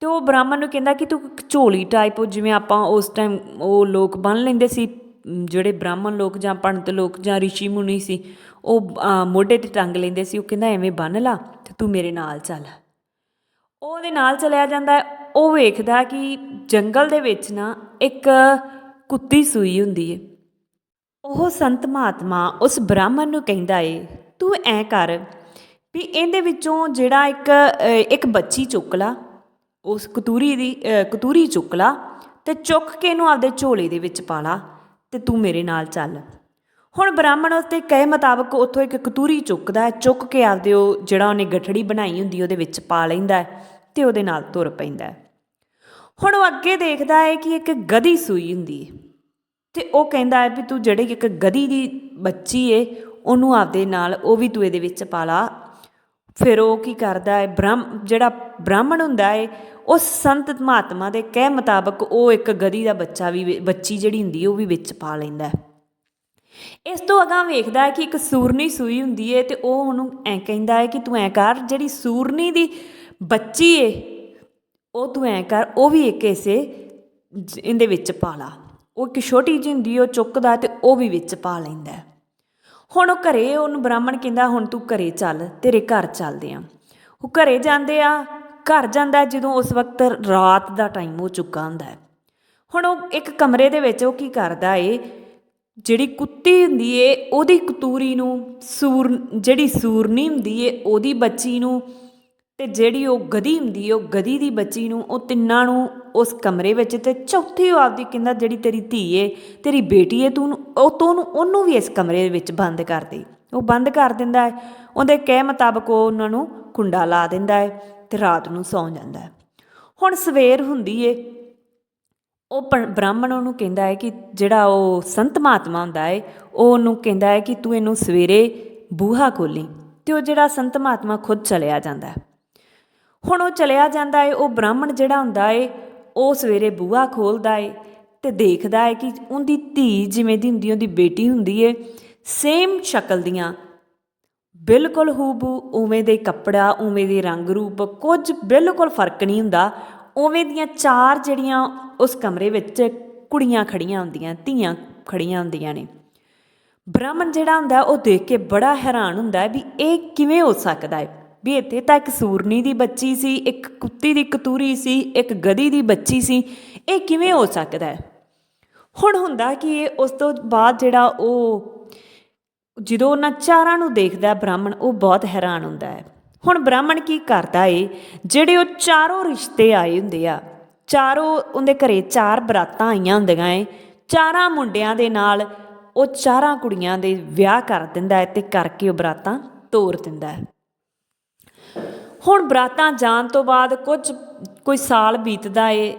ਤੇ ਉਹ ਬ੍ਰਾਹਮਣ ਨੂੰ ਕਹਿੰਦਾ ਕਿ ਤੂੰ ਝੋਲੀ ਟਾਈਪ ਜਿਵੇਂ ਆਪਾਂ ਉਸ ਟਾਈਮ ਉਹ ਲੋਕ ਬੰਨ ਲੈਂਦੇ ਸੀ, ਜਿਹੜੇ ਬ੍ਰਾਹਮਣ ਲੋਕ ਜਾਂ ਪੰਡਤ ਲੋਕ ਜਾਂ ਰਿਸ਼ੀ ਮੁਨੀ ਸੀ, ਉਹ ਮੋਢੇ ਤੇ ਟੰਗ ਲੈਂਦੇ ਸੀ, ਉਹ ਕਹਿੰਦਾ ਐਵੇਂ ਬੰਨ ਲਾ ਤੇ ਤੂੰ ਮੇਰੇ ਨਾਲ ਚੱਲ। ਉਹਦੇ ਨਾਲ ਚਲਿਆ ਜਾਂਦਾ ਉਹ ਵੇਖਦਾ ਕਿ ਜੰਗਲ ਦੇ ਵਿੱਚ ਨਾ ਇੱਕ ਕੁੱਤੀ ਸੂਈ ਹੁੰਦੀ ਹੈ ਉਹ ਸੰਤ ਮਹਾਤਮਾ ਉਸ ਬ੍ਰਾਹਮਣ ਨੂੰ ਕਹਿੰਦਾ ਏ, ਤੂੰ ਐ ਕਰ ਵੀ ਇਹਦੇ ਵਿੱਚੋਂ ਜਿਹੜਾ ਇੱਕ ਇੱਕ ਬੱਚੀ ਚੁੱਕ ਲਾ, ਉਸ ਕਤੂਰੀ ਦੀ ਕਤੂਰੀ ਚੁੱਕ ਲਾ ਤੇ ਚੁੱਕ ਕੇ ਇਹਨੂੰ ਆਪਦੇ ਝੋਲੇ ਦੇ ਵਿੱਚ ਪਾ ਲਾ ਤੇ ਤੂੰ ਮੇਰੇ ਨਾਲ ਚੱਲ। ਹੁਣ ਬ੍ਰਾਹਮਣ ਉਸਤੇ ਕਹੇ ਮੁਤਾਬਕ ਉੱਥੋਂ ਇੱਕ ਕਤੂਰੀ ਚੁੱਕਦਾ ਹੈ, ਚੁੱਕ ਕੇ ਆਪਦੇ ਉਹ ਜਿਹੜਾ ਉਹਨੇ ਗਠੜੀ ਬਣਾਈ ਹੁੰਦੀ ਉਹਦੇ ਵਿੱਚ ਪਾ ਲੈਂਦਾ ਹੈ ਤੇ ਉਹਦੇ ਨਾਲ ਤੁਰ ਪੈਂਦਾ ਹੁਣ ਉਹ ਅੱਗੇ ਦੇਖਦਾ ਹੈ ਕਿ ਇੱਕ ਗਧੀ ਸੂਈ ਹੁੰਦੀ ਹੈ। ਤੇ ਉਹ ਕਹਿੰਦਾ ਹੈ ਵੀ ਤੂੰ ਜਿਹੜੀ ਇੱਕ ਗਧੀ ਦੀ ਬੱਚੀ ਏ, ਉਹਨੂੰ ਆਪਦੇ ਨਾਲ ਉਹ ਵੀ ਤੂੰ ਇਹਦੇ ਵਿੱਚ ਪਾ ਲਾ। ਫਿਰ ਉਹ ਕੀ ਕਰਦਾ ਹੈ, ਬ੍ਰਹਮ, ਜਿਹੜਾ ਬ੍ਰਾਹਮਣ ਹੁੰਦਾ ਹੈ ਉਹ ਸੰਤ ਮਹਾਤਮਾ ਦੇ ਕਹਿ ਮੁਤਾਬਕ ਉਹ ਇੱਕ ਗਧੀ ਦਾ ਬੱਚਾ ਵੀ ਬੱਚੀ ਜਿਹੜੀ ਹੁੰਦੀ ਉਹ ਵੀ ਵਿੱਚ ਪਾ ਲੈਂਦਾ ਇਸ ਤੋਂ ਅਗਾਂਹ ਵੇਖਦਾ ਹੈ ਕਿ ਇੱਕ ਸੂਰਨੀ ਸੂਈ ਹੁੰਦੀ ਹੈ ਤੇ ਉਹ ਉਹਨੂੰ ਐ ਕਹਿੰਦਾ ਹੈ ਕਿ ਤੂੰ ਐ ਕਰ, ਜਿਹੜੀ ਸੂਰਨੀ ਦੀ ਬੱਚੀ ਏ, ਉਹ ਤੂੰ ਐ ਕਰ, ਉਹ ਵੀ ਇੱਕ ਇਸੇ ਇਹਦੇ ਵਿੱਚ ਪਾ ਲਾ। ਉਹ ਇੱਕ ਛੋਟੀ ਜਿਹੀ ਹੁੰਦੀ ਉਹ ਚੁੱਕਦਾ ਤੇ ਉਹ ਵੀ ਵਿੱਚ ਪਾ ਲੈਂਦਾ ਹੁਣ ਉਹ ਘਰੇ, ਉਹਨੂੰ ਬ੍ਰਾਹਮਣ ਕਹਿੰਦਾ, ਹੁਣ ਤੂੰ ਘਰੇ ਚੱਲ, ਤੇਰੇ ਘਰ ਚੱਲਦੇ ਆ। ਉਹ ਘਰੇ ਜਾਂਦੇ ਆ, ਘਰ ਜਾਂਦਾ ਜਦੋਂ ਉਸ ਵਕਤ ਰਾਤ ਦਾ ਟਾਈਮ ਹੋ ਚੁੱਕਾ ਹੁੰਦਾ ਹੁਣ ਉਹ ਇੱਕ ਕਮਰੇ ਦੇ ਵਿੱਚ ਉਹ ਕੀ ਕਰਦਾ ਏ, ਜਿਹੜੀ ਕੁੱਤੀ ਹੁੰਦੀ ਏ, ਉਹਦੀ ਕਤੂਰੀ ਨੂੰ ਸੂਰ, ਜਿਹੜੀ ਸੂਰਨੀ ਹੁੰਦੀ ਏ, ਉਹਦੀ ਬੱਚੀ ਨੂੰ ਤੇ ਜਿਹੜੀ ਉਹ ਗਧੀ ਹੁੰਦੀ ਏ ਉਹ ਗਧੀ ਦੀ ਬੱਚੀ ਨੂੰ ਉਹ ਤਿੰਨਾਂ ਨੂੰ ਉਸ ਕਮਰੇ ਵਿੱਚ ਤੇ ਚੌਥੀ ਉਹ ਆਪਦੀ ਕਹਿੰਦਾ, ਜਿਹੜੀ ਤੇਰੀ ਧੀ ਏ, ਤੇਰੀ ਬੇਟੀ ਏ, ਤੂੰ ਉਹ ਤੋਂ ਉਹਨੂੰ ਵੀ ਇਸ ਕਮਰੇ ਦੇ ਵਿੱਚ ਬੰਦ ਕਰ ਦੇ। ਉਹ ਬੰਦ ਕਰ ਦਿੰਦਾ ਹੈ। ਉਹਦੇ ਕਹਿ ਮੁਤਾਬਕ ਉਹ ਉਹਨਾਂ ਨੂੰ ਕੁੰਡਾ ਲਾ ਦਿੰਦਾ ਹੈ ਤੇ ਰਾਤ ਨੂੰ ਸੌਂ ਜਾਂਦਾ ਹੈ। ਹੁਣ ਸਵੇਰ ਹੁੰਦੀ ਏ। ਉਹ ਪ- ਬ੍ਰਾਹਮਣ ਉਹਨੂੰ ਕਹਿੰਦਾ ਹੈ ਕਿ ਜਿਹੜਾ ਉਹ ਸੰਤ ਮਹਾਤਮਾ ਹੁੰਦਾ ਹੈ ਉਹ ਉਹਨੂੰ ਕਹਿੰਦਾ ਹੈ ਕਿ ਤੂੰ ਇਹਨੂੰ ਸਵੇਰੇ ਬੂਹਾ ਖੋਲੀ ਤੇ ਉਹ ਜਿਹੜਾ ਸੰਤ ਮਹਾਤਮਾ ਖੁਦ ਚਲਿਆ ਜਾਂਦਾ ਹੈ। ਹੁਣ ਉਹ ਚਲਿਆ ਜਾਂਦਾ ਹੈ ਉਹ ਬ੍ਰਾਹਮਣ ਜਿਹੜਾ ਹੁੰਦਾ ਏ, ਉਹ ਸਵੇਰੇ ਬੂਹਾ ਖੋਲਦਾ ਏ ਤੇ ਦੇਖਦਾ ਹੈ ਕਿ ਉਹਦੀ ਧੀ ਜਿਵੇਂ ਦੀ ਹੁੰਦੀ, ਉਹਦੀ ਬੇਟੀ ਹੁੰਦੀ ਹੈ ਸੇਮ ਸ਼ਕਲ ਦੀਆਂ। ਬਿਲਕੁਲ ਹੂਬੂ, ਉਵੇਂ ਦੇ ਕੱਪੜਾ, ਉਵੇਂ ਦੇ ਰੰਗ ਰੂਪ, ਕੁਝ ਬਿਲਕੁਲ ਫ਼ਰਕ ਨਹੀਂ ਹੁੰਦਾ। ਉਵੇਂ ਦੀਆਂ ਚਾਰ ਜਿਹੜੀਆਂ ਉਸ ਕਮਰੇ ਵਿੱਚ ਕੁੜੀਆਂ ਖੜੀਆਂ ਹੁੰਦੀਆਂ, ਧੀਆਂ ਖੜੀਆਂ ਹੁੰਦੀਆਂ ਨੇ। ਬ੍ਰਾਹਮਣ ਜਿਹੜਾ ਹੁੰਦਾ, ਉਹ ਦੇਖ ਕੇ ਬੜਾ ਹੈਰਾਨ ਹੁੰਦਾ ਵੀ ਇਹ ਕਿਵੇਂ ਹੋ ਸਕਦਾ ਹੈ ਵੀ ਇੱਥੇ ਤਾਂ ਇੱਕ ਸੂਰਨੀ ਦੀ ਬੱਚੀ ਸੀ, ਇੱਕ ਕੁੱਤੀ ਦੀ ਕਤੂਰੀ ਸੀ, ਇੱਕ ਗਧੀ ਦੀ ਬੱਚੀ ਸੀ। ਇਹ ਕਿਵੇਂ ਹੋ ਸਕਦਾ ਹੈ? ਹੁਣ ਹੁੰਦਾ ਕਿ ਇਹ ਉਸ ਤੋਂ ਬਾਅਦ ਜਿਹੜਾ ਉਹ, ਜਦੋਂ ਉਹਨਾਂ ਚਾਰਾਂ ਨੂੰ ਦੇਖਦਾ ਬ੍ਰਾਹਮਣ, ਉਹ ਬਹੁਤ ਹੈਰਾਨ ਹੁੰਦਾ ਹੈ। ਹੁਣ ਬ੍ਰਾਹਮਣ ਕੀ ਕਰਦਾ ਏ? ਜਿਹੜੇ ਉਹ ਚਾਰੋਂ ਰਿਸ਼ਤੇ ਆਏ ਹੁੰਦੇ ਆ, ਚਾਰੋਂ ਉਹਦੇ ਘਰੇ ਚਾਰ ਬਰਾਤਾਂ ਆਈਆਂ ਹੁੰਦੀਆਂ ਏ, ਚਾਰਾਂ ਮੁੰਡਿਆਂ ਦੇ ਨਾਲ ਉਹ ਚਾਰਾਂ ਕੁੜੀਆਂ ਦੇ ਵਿਆਹ ਕਰ ਦਿੰਦਾ ਹੈ ਤੇ ਕਰਕੇ ਉਹ ਬਰਾਤਾਂ ਤੋਰ ਦਿੰਦਾ ਹੈ। ਹੁਣ ਬਰਾਤਾਂ ਜਾਣ ਤੋਂ ਬਾਅਦ ਕੁਝ, ਕੋਈ ਸਾਲ ਬੀਤਦਾ ਏ,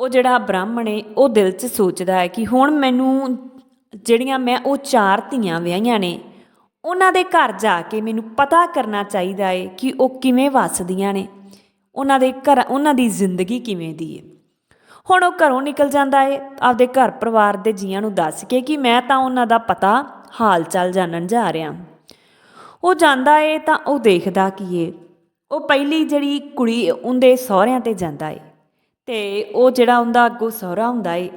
ਉਹ ਜਿਹੜਾ ਬ੍ਰਾਹਮਣ ਏ, ਉਹ ਦਿਲ 'ਚ ਸੋਚਦਾ ਹੈ ਕਿ ਹੁਣ ਮੈਨੂੰ ਜਿਹੜੀਆਂ ਮੈਂ ਉਹ ਚਾਰ ਧੀਆਂ ਵਿਆਹੀਆਂ ਨੇ, ਉਹਨਾਂ ਦੇ ਘਰ ਜਾ ਕੇ ਮੈਨੂੰ ਪਤਾ ਕਰਨਾ ਚਾਹੀਦਾ ਏ ਕਿ ਉਹ ਕਿਵੇਂ ਵੱਸਦੀਆਂ ਨੇ, ਉਹਨਾਂ ਦੇ ਘਰ, ਉਹਨਾਂ ਦੀ ਜ਼ਿੰਦਗੀ ਕਿਵੇਂ ਦੀ ਏ। ਹੁਣ ਉਹ ਘਰੋਂ ਨਿਕਲ ਜਾਂਦਾ ਏ, ਆਪਦੇ ਘਰ ਪਰਿਵਾਰ ਦੇ ਜੀਆਂ ਨੂੰ ਦੱਸ ਕੇ ਕਿ ਮੈਂ ਤਾਂ ਉਹਨਾਂ ਦਾ ਪਤਾ ਹਾਲ ਚਾਲ ਜਾਣਨ ਜਾ ਰਿਹਾ। ਉਹ ਜਾਂਦਾ ਏ ਤਾਂ ਉਹ ਦੇਖਦਾ ਕੀ ਏ ਉਹ ਪਹਿਲੀ ਜਿਹੜੀ ਕੁੜੀ ਉਹਦੇ ਸਹੁਰਿਆਂ ਤੇ ਜਾਂਦਾ ਏ। ਤੇ ਉਹ ਜਿਹੜਾ ਉਹਦਾ ਅੱਗੋਂ ਸਹੁਰਾ ਹੁੰਦਾ ਏ,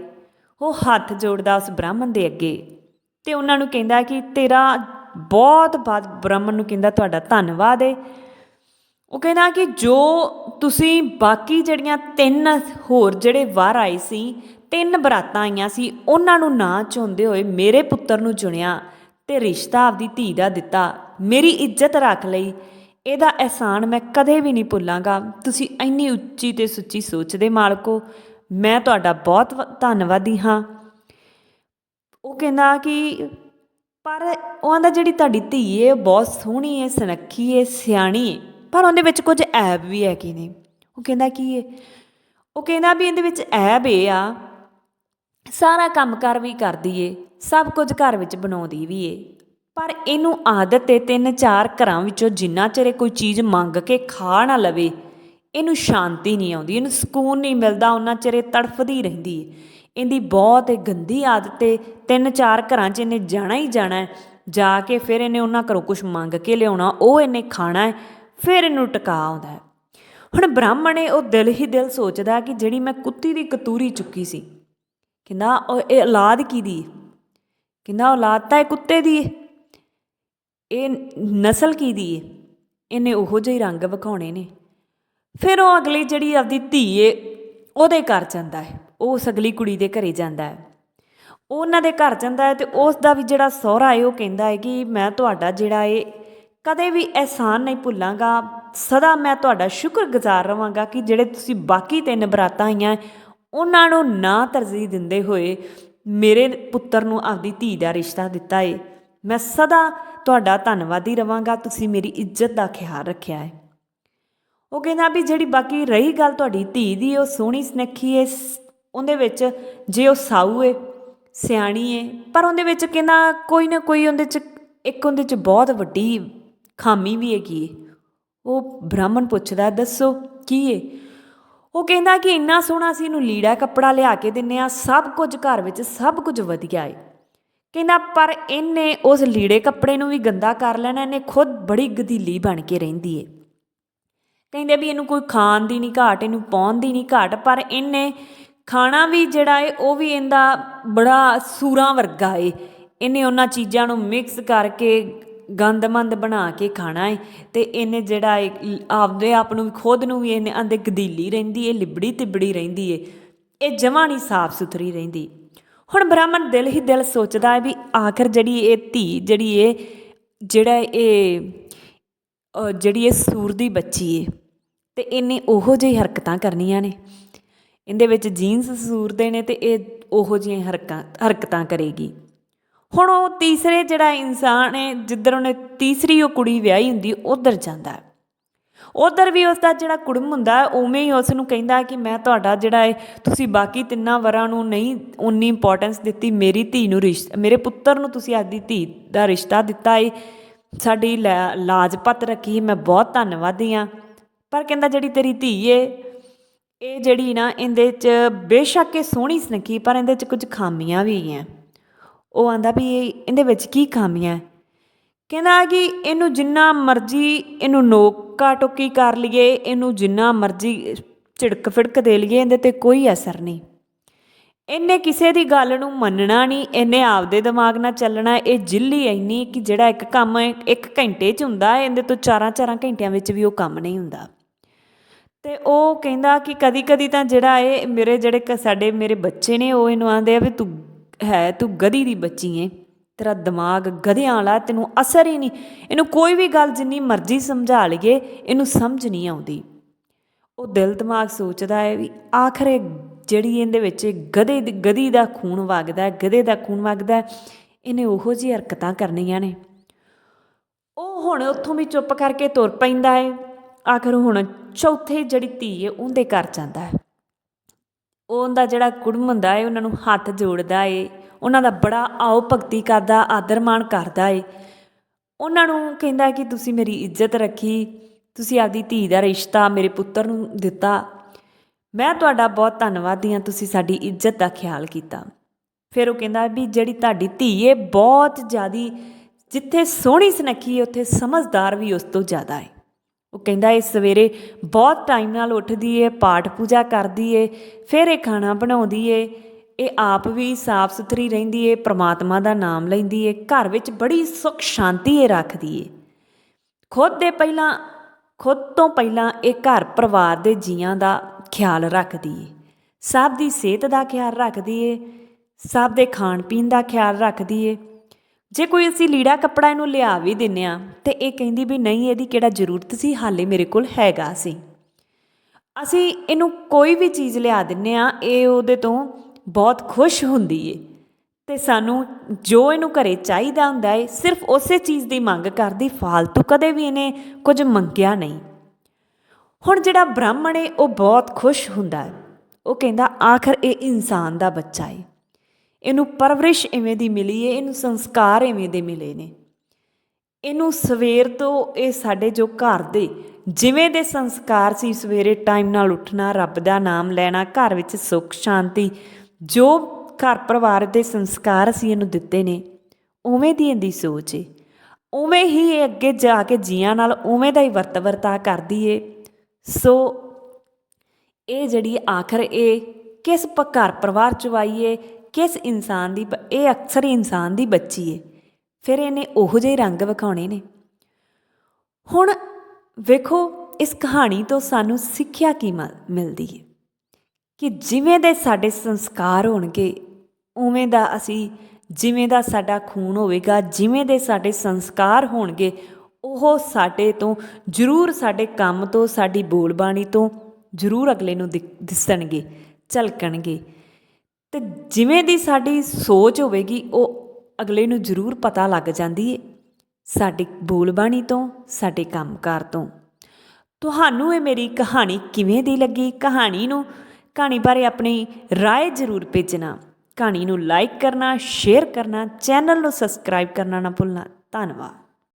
ਉਹ ਹੱਥ ਜੋੜਦਾ ਉਸ ਬ੍ਰਾਹਮਣ ਦੇ ਅੱਗੇ। ਤੇ ਉਹਨਾਂ ਨੂੰ ਕਹਿੰਦਾ ਕਿ ਤੇਰਾ ਬਹੁਤ ਬਹੁਤ ਬ੍ਰਾਹਮਣ ਨੂੰ ਕਹਿੰਦਾ, ਤੁਹਾਡਾ ਧੰਨਵਾਦ ਏ। ਉਹ ਕਹਿੰਦਾ ਕਿ ਜੋ ਤੁਸੀਂ ਬਾਕੀ ਜਿਹੜੀਆਂ ਤਿੰਨ ਹੋਰ ਜਿਹੜੇ ਵਾਰ ਆਏ ਸੀ, ਤਿੰਨ ਬਰਾਤਾਂ ਆਈਆਂ ਸੀ, ਉਹਨਾਂ ਨੂੰ ਨਾ ਚਾਹੁੰਦੇ ਹੋਏ ਮੇਰੇ ਪੁੱਤਰ ਨੂੰ ਚੁਣਿਆ ਤੇ ਰਿਸ਼ਤਾ ਆਪਦੀ ਧੀ ਦਾ ਦਿੱਤਾ। ਮੇਰੀ ਇੱਜ਼ਤ ਰੱਖ ਲਈ। ਇਹਦਾ ਅਹਿਸਾਨ ਮੈਂ ਕਦੇ ਵੀ ਨਹੀਂ ਭੁੱਲਾਂਗਾ। ਤੁਸੀਂ ਇੰਨੀ ਉੱਚੀ ਤੇ ਸੁੱਚੀ ਸੋਚ ਦੇ ਮਾਲਕੋ ਮੈਂ ਤੁਹਾਡਾ ਬਹੁਤ ਵ- ਧੰਨਵਾਦੀ ਹਾਂ। ਉਹ ਕਹਿੰਦਾ ਕਿ ਪਰ ਉਹਦਾ ਜਿਹੜੀ ਤੁਹਾਡੀ ਧੀ ਏ, ਉਹ ਬਹੁਤ ਸੋਹਣੀ ਏ, ਸੁਨੱਖੀ ਏ, ਸਿਆਣੀ ਏ। ਪਰ ਉਹਦੇ ਵਿੱਚ ਕੁਝ ਐਬ ਵੀ ਹੈ ਕਿ ਨਹੀਂ? ਉਹ ਕਹਿੰਦਾ ਕੀ ਏ? ਉਹ ਕਹਿੰਦਾ ਵੀ ਇਹਦੇ ਵਿੱਚ ਐਬ ਇਹ ਆ, ਸਾਰਾ ਕੰਮਕਾਰ ਵੀ ਕਰਦੀ ਏ, ਸਭ ਕੁਝ ਘਰ ਵਿੱਚ ਬਣਾਉਂਦੀ ਵੀ ਏ। ਪਰ ਇਹਨੂੰ ਆਦਤ ਏ ਤਿੰਨ ਚਾਰ ਘਰਾਂ ਵਿੱਚੋਂ ਜਿੰਨਾ ਚਿਰ ਕੋਈ ਚੀਜ਼ ਮੰਗ ਕੇ ਖਾ ਨਾ ਲਵੇ, ਇਹਨੂੰ ਸ਼ਾਂਤੀ ਨਹੀਂ ਆਉਂਦੀ, ਇਹਨੂੰ ਸਕੂਨ ਨਹੀਂ ਮਿਲਦਾ, ਉਹਨਾਂ ਚਿਰ ਤੜਫਦੀ ਰਹਿੰਦੀ ਏ। ਇਹਦੀ ਬਹੁਤ ਗੰਦੀ ਆਦਤ ਏ ਤਿੰਨ ਚਾਰ ਘਰਾਂ 'ਚ ਇਹਨੇ ਜਾਣਾ ਹੀ ਜਾਣਾ ਜਾ ਕੇ ਫਿਰ ਇਹਨੇ ਉਹਨਾਂ ਘਰੋਂ ਕੁਝ ਮੰਗ ਕੇ ਲਿਆਉਣਾ, ਉਹ ਇਹਨੇ ਖਾਣਾ ਹੈ ਫਿਰ ਇਹਨੂੰ ਟਿਕਾ ਆਉਂਦਾ ਹੈ ਹੁਣ ਬ੍ਰਾਹਮਣ ਏ ਉਹ ਦਿਲ ਹੀ ਦਿਲ ਸੋਚਦਾ ਕਿ ਜਿਹੜੀ ਮੈਂ ਕੁੱਤੀ ਦੀ ਕਤੂਰੀ ਚੁੱਕੀ ਸੀ, ਕਹਿੰਦਾ ਉਹ ਇਹ ਔਲਾਦ ਕਿਹਦੀ ਹੈ ਕਹਿੰਦਾ ਔਲਾਦ ਤਾਂ ਇਹ ਕੁੱਤੇ ਦੀ ਹੈ ਇਹ ਨਸਲ ਕੀ ਦੀ ਹੈ ਇਹਨੇ ਉਹੋ ਜਿਹੇ ਰੰਗ ਵਿਖਾਉਣੇ ਨੇ। ਫਿਰ ਉਹ ਅਗਲੀ ਜਿਹੜੀ ਆਪਦੀ ਧੀ ਏ, ਉਹਦੇ ਘਰ ਜਾਂਦਾ ਹੈ। ਉਹ ਉਸ ਅਗਲੀ ਕੁੜੀ ਦੇ ਘਰੇ ਜਾਂਦਾ ਹੈ। ਉਹ ਉਹਨਾਂ ਦੇ ਘਰ ਜਾਂਦਾ ਹੈ ਤੇ ਉਸ ਦਾ ਵੀ ਜਿਹੜਾ ਸਹੁਰਾ ਹੈ ਉਹ ਕਹਿੰਦਾ ਹੈ ਕਿ ਮੈਂ ਤੁਹਾਡਾ ਜਿਹੜਾ ਏ, ਕਦੇ ਵੀ ਅਹਿਸਾਨ ਨਹੀਂ ਭੁੱਲਾਂਗਾ। ਸਦਾ ਮੈਂ ਤੁਹਾਡਾ ਸ਼ੁਕਰਗੁਜ਼ਾਰ ਰਵਾਂਗਾ ਕਿ ਜਿਹੜੇ ਤੁਸੀਂ ਬਾਕੀ ਤਿੰਨ ਬਰਾਤਾਂ ਆਈਆਂ ਉਹਨਾਂ ਨੂੰ ਨਾ ਤਰਜੀਹ ਦਿੰਦੇ ਹੋਏ ਮੇਰੇ ਪੁੱਤਰ ਨੂੰ ਆਪਦੀ ਧੀ ਦਾ ਰਿਸ਼ਤਾ ਦਿੱਤਾ ਏ। ਮੈਂ ਸਦਾ ਤੁਹਾਡਾ ਧੰਨਵਾਦੀ ਰਵਾਂਗਾ, ਤੁਸੀਂ ਮੇਰੀ ਇੱਜ਼ਤ ਦਾ ਖਿਆਲ ਰੱਖਿਆ ਹੈ। ਉਹ ਕਹਿੰਦਾ ਵੀ ਜਿਹੜੀ ਬਾਕੀ ਰਹੀ ਗੱਲ ਤੁਹਾਡੀ ਧੀ ਦੀ, ਉਹ ਸੋਹਣੀ ਸੁਨੱਖੀ ਏ ਉਹਦੇ ਵਿੱਚ ਜੇ ਉਹ ਸਾਊ ਏ, ਸਿਆਣੀ ਏ, ਪਰ ਉਹਦੇ ਵਿੱਚ ਕਹਿੰਦਾ ਕੋਈ ਨਾ ਕੋਈ ਉਹਦੇ ਚ, ਇੱਕ ਉਹਦੇ ਚ ਬਹੁਤ ਵੱਡੀ ਖਾਮੀ ਵੀ ਹੈਗੀ ਏ। ਉਹ ਬ੍ਰਾਹਮਣ ਪੁੱਛਦਾ, ਦੱਸੋ ਕੀ ਏ? ਉਹ ਕਹਿੰਦਾ ਕਿ ਇੰਨਾ ਸੋਹਣਾ ਸੀ ਇਹਨੂੰ ਲੀੜਾ ਕੱਪੜਾ ਲਿਆ ਕੇ ਦਿੰਨੇ ਆ, ਸਭ ਕੁਝ ਘਰ ਵਿੱਚ ਸਭ ਕੁਝ ਵਧੀਆ ਏ। ਕਹਿੰਦਾ, ਪਰ ਇਹਨੇ ਉਸ ਲੀੜੇ ਕੱਪੜੇ ਨੂੰ ਵੀ ਗੰਦਾ ਕਰ ਲੈਣਾ, ਇਹਨੇ ਖੁਦ ਬੜੀ ਗਦੀਲੀ ਬਣ ਕੇ ਰਹਿੰਦੀ ਏ। ਕਹਿੰਦੇ ਵੀ ਇਹਨੂੰ ਕੋਈ ਖਾਣ ਦੀ ਨਹੀਂ ਘਾਟ, ਇਹਨੂੰ ਪਾਉਣ ਦੀ ਨਹੀਂ ਘਾਟ, ਪਰ ਇਹਨੇ ਖਾਣਾ ਵੀ ਜਿਹੜਾ ਏ, ਉਹ ਵੀ ਇਹਦਾ ਬੜਾ ਸੂਰਾਂ ਵਰਗਾ ਏ। ਇਹਨੇ ਉਹਨਾਂ ਚੀਜ਼ਾਂ ਨੂੰ ਮਿਕਸ ਕਰਕੇ ਗੰਦਮੰਦ ਬਣਾ ਕੇ ਖਾਣਾ ਏ ਤੇ ਇਹਨੇ ਜਿਹੜਾ ਏ, ਆਪਦੇ ਆਪ ਨੂੰ ਵੀ, ਖੁਦ ਨੂੰ ਵੀ ਇਹਨੇ ਆਂਦੇ ਗਦੀਲੀ ਰਹਿੰਦੀ ਏ ਲਿਬੜੀ ਤਿਬੜੀ ਰਹਿੰਦੀ ਏ। ਇਹ ਜਮਾਂ ਨਹੀਂ ਸਾਫ਼ ਸੁਥਰੀ ਰਹਿੰਦੀ। ਹੁਣ ਬ੍ਰਾਹਮਣ ਦਿਲ ਹੀ ਦਿਲ ਸੋਚਦਾ ਹੈ ਵੀ ਆਖਰ ਜਿਹੜੀ ਇਹ ਧੀ, ਜਿਹੜੀ ਇਹ, ਜਿਹੜਾ ਇਹ ਜਿਹੜੀ ਇਹ ਸੂਰ ਦੀ ਬੱਚੀ ਏ, ਤੇ ਇਹਨੇ ਉਹੋ ਜਿਹੀ ਹਰਕਤਾਂ ਕਰਨੀਆਂ ਨੇ। ਇਹਦੇ ਵਿੱਚ ਜੀਨਸ ਸੂਰ ਦੇ ਨੇ ਤੇ ਇਹ ਉਹੋ ਜਿਹੀਆਂ ਹਰਕਤਾਂ ਹਰਕਤਾਂ ਕਰੇਗੀ। ਹੁਣ ਉਹ ਤੀਸਰੇ ਜਿਹੜਾ ਇਨਸਾਨ ਹੈ ਜਿੱਧਰ ਉਹਨੇ ਤੀਸਰੀ ਉਹ ਕੁੜੀ ਵਿਆਹੀ ਹੁੰਦੀ, ਉਧਰ ਜਾਂਦਾ ਉਧਰ ਵੀ ਉਸ ਦਾ ਜਿਹੜਾ ਕੁੜਮ ਹੁੰਦਾ ਉਵੇਂ ਹੀ ਉਸ ਨੂੰ ਕਹਿੰਦਾ ਕਿ ਮੈਂ ਤੁਹਾਡਾ ਜਿਹੜਾ ਹੈ ਤੁਸੀਂ ਬਾਕੀ ਤਿੰਨਾਂ ਵਰਾਂ ਨੂੰ ਨਹੀਂ ਉਨੀ ਇੰਪੋਰਟੈਂਸ ਦਿੱਤੀ, ਮੇਰੀ ਧੀ ਨੂੰ ਰਿਸ਼ਤਾ ਮੇਰੇ ਪੁੱਤਰ ਨੂੰ ਤੁਸੀਂ ਆਪਦੀ ਧੀ ਦਾ ਰਿਸ਼ਤਾ ਦਿੱਤਾ ਏ, ਸਾਡੀ ਲੈ- ਲਾਜਪਤ ਰੱਖੀ ਮੈਂ ਬਹੁਤ ਧੰਨਵਾਦੀ ਹਾਂ। ਪਰ ਕਹਿੰਦਾ ਜਿਹੜੀ ਤੇਰੀ ਧੀ ਏ, ਇਹ ਜਿਹੜੀ ਨਾ ਇਹਦੇ 'ਚ ਬੇਸ਼ੱਕ ਇਹ ਸੋਹਣੀ ਸੁਨੱਖੀ, ਪਰ ਇਹਦੇ 'ਚ ਕੁਝ ਖਾਮੀਆਂ ਵੀ ਹੈਗੀਆਂ। ਉਹ ਆਂਦਾ ਵੀ ਇਹਦੇ ਵਿੱਚ ਕੀ ਖਾਮੀਆਂ? ਕਹਿੰਦਾ ਕਿ ਇਹਨੂੰ ਜਿੰਨਾ ਮਰਜ਼ੀ ਇਹਨੂੰ ਨੋਕਾ ਟੋਕੀ ਕਰ ਲਈਏ ਇਹਨੂੰ ਜਿੰਨਾ ਮਰਜ਼ੀ ਝਿੜਕ ਫਿੜਕ ਦੇ ਲਈਏ ਇਹਦੇ ਤੇ ਕੋਈ ਅਸਰ ਨਹੀਂ। ਇਹਨੇ ਕਿਸੇ ਦੀ ਗੱਲ ਨੂੰ ਮੰਨਣਾ ਨਹੀਂ ਇਹਨੇ ਆਪਦੇ ਦਿਮਾਗ ਨਾਲ ਚੱਲਣਾ ਇਹ ਜਿੱਲੀ ਇੰਨੀ ਕਿ ਜਿਹੜਾ ਇੱਕ ਕੰਮ ਇੱਕ ਘੰਟੇ 'ਚ ਹੁੰਦਾ ਹੈ, ਇਹਦੇ ਤੋਂ ਚਾਰਾਂ ਚਾਰਾਂ ਘੰਟਿਆਂ ਵਿੱਚ ਵੀ ਉਹ ਕੰਮ ਨਹੀਂ ਹੁੰਦਾ। ਤੇ ਉਹ ਕਹਿੰਦਾ ਕਿ ਕਦੀ ਕਦੀ ਤਾਂ ਜਿਹੜਾ ਇਹ ਮੇਰੇ ਜਿਹੜੇ ਕ- ਸਾਡੇ ਮੇਰੇ ਬੱਚੇ ਨੇ ਉਹ ਇਹਨੂੰ ਆਂਦੇ ਆ ਵੀ ਤੂੰ ਹੈ ਤੂੰ ਗਧੀ ਦੀ ਬੱਚੀ ਏ। ਤੇਰਾ ਦਿਮਾਗ ਗਧਿਆਂ ਵਾਲਾ ਤੈਨੂੰ ਅਸਰ ਹੀ ਨਹੀਂ। ਇਹਨੂੰ ਕੋਈ ਵੀ ਗੱਲ ਜਿੰਨੀ ਮਰਜ਼ੀ ਸਮਝਾ ਲਈਏ, ਇਹਨੂੰ ਸਮਝ ਨਹੀਂ ਆਉਂਦੀ। ਉਹ ਦਿਲ ਦਿਮਾਗ ਸੋਚਦਾ ਹੈ ਵੀ ਆਖਰ ਇਹ ਜਿਹੜੀ ਇਹਦੇ ਵਿੱਚ ਗਧੇ ਦੀ, ਗਧੀ ਦਾ ਖੂਨ ਵਗਦਾ ਗਧੇ ਦਾ ਖੂਨ ਵਗਦਾ ਇਹਨੇ ਉਹੋ ਜਿਹੀ ਹਰਕਤਾਂ ਕਰਨੀਆਂ ਨੇ। ਉਹ ਹੁਣ ਉੱਥੋਂ ਵੀ ਚੁੱਪ ਕਰਕੇ ਤੁਰ ਪੈਂਦਾ ਹੈ। ਆਖਰ ਹੁਣ ਚੌਥੇ ਜਿਹੜੀ ਧੀ ਹੈ, ਉਹਦੇ ਘਰ ਜਾਂਦਾ ਹੈ। ਉਹਦਾ ਜਿਹੜਾ ਕੁੜਮ ਹੁੰਦਾ ਹੈ, ਉਹਨਾਂ ਨੂੰ ਹੱਥ ਜੋੜਦਾ ਏ ਉਹਨਾਂ ਦਾ ਬੜਾ ਆਓ ਭਗਤੀ ਕਰਦਾ, ਆਦਰ ਮਾਣ ਕਰਦਾ ਏ। ਉਹਨਾਂ ਨੂੰ ਕਹਿੰਦਾ ਕਿ ਤੁਸੀਂ ਮੇਰੀ ਇੱਜ਼ਤ ਰੱਖੀ, ਤੁਸੀਂ ਆਪਦੀ ਧੀ ਦਾ ਰਿਸ਼ਤਾ ਮੇਰੇ ਪੁੱਤਰ ਨੂੰ ਦਿੱਤਾ। ਮੈਂ ਤੁਹਾਡਾ ਬਹੁਤ ਧੰਨਵਾਦੀ ਹਾਂ, ਤੁਸੀਂ ਸਾਡੀ ਇੱਜ਼ਤ ਦਾ ਖਿਆਲ ਕੀਤਾ। ਫਿਰ ਉਹ ਕਹਿੰਦਾ ਵੀ ਜਿਹੜੀ ਤੁਹਾਡੀ ਧੀ ਏ, ਬਹੁਤ ਜ਼ਿਆਦੀ, ਜਿੱਥੇ ਸੋਹਣੀ ਸੁਨੱਖੀ ਏ, ਉੱਥੇ ਸਮਝਦਾਰ ਵੀ ਉਸ ਤੋਂ ਜ਼ਿਆਦਾ ਏ। ਉਹ ਕਹਿੰਦਾ ਇਹ ਸਵੇਰੇ ਬਹੁਤ ਟਾਈਮ ਨਾਲ ਉੱਠਦੀ ਏ, ਪਾਠ ਪੂਜਾ ਕਰਦੀ ਏ, ਫਿਰ ਇਹ ਖਾਣਾ ਬਣਾਉਂਦੀ ਏ। ਇਹ ਆਪ ਵੀ ਸਾਫ਼ ਸੁਥਰੀ ਰਹਿੰਦੀ ਏ, ਪ੍ਰਮਾਤਮਾ ਦਾ ਨਾਮ ਲੈਂਦੀ ਏ, ਘਰ ਵਿੱਚ ਬੜੀ ਸੁੱਖ ਸ਼ਾਂਤੀ ਏ ਰੱਖਦੀ ਏ। ਖੁਦ ਦੇ ਪਹਿਲਾਂ, ਖੁਦ ਤੋਂ ਪਹਿਲਾਂ ਇਹ ਘਰ ਪਰਿਵਾਰ ਦੇ ਜੀਆਂ ਦਾ ਖਿਆਲ ਰੱਖਦੀ ਏ। ਸਭ ਦੀ ਸਿਹਤ ਦਾ ਖਿਆਲ ਰੱਖਦੀ ਏ, ਸਭ ਦੇ ਖਾਣ ਪੀਣ ਦਾ ਖਿਆਲ ਰੱਖਦੀ ਏ। ਜੇ ਕੋਈ ਅਸੀਂ ਲੀੜਾ ਕੱਪੜਾ ਇਹਨੂੰ ਲਿਆ ਵੀ ਦਿੰਨੇ ਆ, ਤੇ ਇਹ ਕਹਿੰਦੀ ਵੀ ਨਹੀਂ, ਇਹਦੀ ਕਿਹੜਾ ਜ਼ਰੂਰਤ ਸੀ, ਹਾਲੇ ਮੇਰੇ ਕੋਲ ਹੈਗਾ ਸੀ। ਅਸੀਂ ਇਹਨੂੰ ਕੋਈ ਵੀ ਚੀਜ਼ ਲਿਆ ਦਿੰਨੇ ਆ, ਇਹ ਉਹਦੇ ਤੋਂ ਬਹੁਤ ਖੁਸ਼ ਹੁੰਦੀ ਏ। ਤੇ ਸਾਨੂੰ ਜੋ ਇਹਨੂੰ ਘਰੇ ਚਾਹੀਦਾ ਹੁੰਦਾ ਹੈ ਸਿਰਫ ਉਸੇ ਚੀਜ਼ ਦੀ ਮੰਗ ਕਰਦੀ, ਫਾਲਤੂ ਕਦੇ ਵੀ ਇਹਨੇ ਕੁਝ ਮੰਗਿਆ ਨਹੀਂ। ਹੁਣ ਜਿਹੜਾ ਬ੍ਰਾਹਮਣ ਏ, ਉਹ ਬਹੁਤ ਖੁਸ਼ ਹੁੰਦਾ ਹੈ ਉਹ ਕਹਿੰਦਾ, ਆਖਰ ਇਹ ਇਨਸਾਨ ਦਾ ਬੱਚਾ ਏ। ਇਹਨੂੰ ਪਰਵਰਿਸ਼ ਐਵੇਂ ਦੀ ਮਿਲੀ ਹੈ ਇਹਨੂੰ ਸੰਸਕਾਰ ਐਵੇਂ ਦੇ ਮਿਲੇ ਨੇ। ਇਹਨੂੰ ਸਵੇਰ ਤੋਂ ਇਹ ਸਾਡੇ ਜੋ ਘਰ ਦੇ ਜਿਵੇਂ ਦੇ ਸੰਸਕਾਰ ਸੀ, ਸਵੇਰੇ ਟਾਈਮ ਨਾਲ ਉੱਠਣਾ, ਰੱਬ ਦਾ ਨਾਮ ਲੈਣਾ, ਘਰ ਵਿੱਚ ਸੁੱਖ, ਸ਼ਾਂਤੀ ਜੋ ਘਰ ਪਰਿਵਾਰ ਦੇ ਸੰਸਕਾਰ ਅਸੀਂ ਇਹਨੂੰ ਦਿੱਤੇ ਨੇ, ਉਵੇਂ ਦੀ ਇਹਦੀ ਸੋਚ ਏ। ਉਵੇਂ ਹੀ ਇਹ ਅੱਗੇ ਜਾ ਕੇ ਜੀਆਂ ਨਾਲ ਉਵੇਂ ਦਾ ਹੀ ਵਰਤ ਵਰਤਾ ਕਰਦੀ ਏ। ਸੋ ਇਹ ਜਿਹੜੀ ਆਖਰ ਇਹ ਕਿਸ ਪ- ਘਰ ਪਰਿਵਾਰ ਚ ਆਈ ਕਿਸ ਇਨਸਾਨ ਦੀ ਇਹ ਅਕਸਰ ਇਨਸਾਨ ਦੀ ਬੱਚੀ ਏ। ਫਿਰ ਇਹਨੇ ਉਹੋ ਜਿਹੇ ਰੰਗ ਵਿਖਾਉਣੇ ਨੇ। ਹੁਣ ਵੇਖੋ, ਇਸ ਕਹਾਣੀ ਤੋਂ ਸਾਨੂੰ ਸਿੱਖਿਆ ਕੀ ਮ- ਮਿਲਦੀ ਹੈ ਕਿ ਜਿਵੇਂ ਦੇ ਸਾਡੇ ਸੰਸਕਾਰ ਹੋਣਗੇ, ਉਵੇਂ ਦਾ ਅਸੀਂ, ਜਿਵੇਂ ਦਾ ਸਾਡਾ ਖੂਨ ਹੋਵੇਗਾ, ਜਿਵੇਂ ਦੇ ਸਾਡੇ ਸੰਸਕਾਰ ਹੋਣਗੇ, ਉਹ ਸਾਡੇ ਤੋਂ, ਜ਼ਰੂਰ ਸਾਡੇ ਕੰਮ ਤੋਂ, ਸਾਡੀ ਬੋਲਬਾਣੀ ਤੋਂ ਜ਼ਰੂਰ ਅਗਲੇ ਨੂੰ ਦਿਖ- ਦਿਸਣਗੇ, ਝਲਕਣਗੇ। ਤੇ ਜਿਵੇਂ ਦੀ ਸਾਡੀ ਸੋਚ ਹੋਵੇਗੀ, ਉਹ ਅਗਲੇ ਨੂੰ ਜ਼ਰੂਰ ਪਤਾ ਲੱਗ ਜਾਂਦੀ ਹੈ ਸਾਡੀ ਬੋਲਬਾਣੀ ਤੋਂ, ਸਾਡੇ ਕੰਮਕਾਰ ਤੋਂ। ਤੁਹਾਨੂੰ ਇਹ ਮੇਰੀ ਕਹਾਣੀ ਕਿਵੇਂ ਦੀ ਲੱਗੀ? ਕਹਾਣੀ ਨੂੰ ਕਹਾਣੀ ਬਾਰੇ ਆਪਣੀ رائے ਜ਼ਰੂਰ ਭੇਜਣਾ ਕਹਾਣੀ ਨੂੰ ਲਾਈਕ ਕਰਨਾ ਸ਼ੇਅਰ ਕਰਨਾ ਚੈਨਲ ਨੂੰ ਸਬਸਕ੍ਰਾਈਬ ਕਰਨਾ ਨਾ ਭੁੱਲਣਾ ਧੰਨਵਾਦ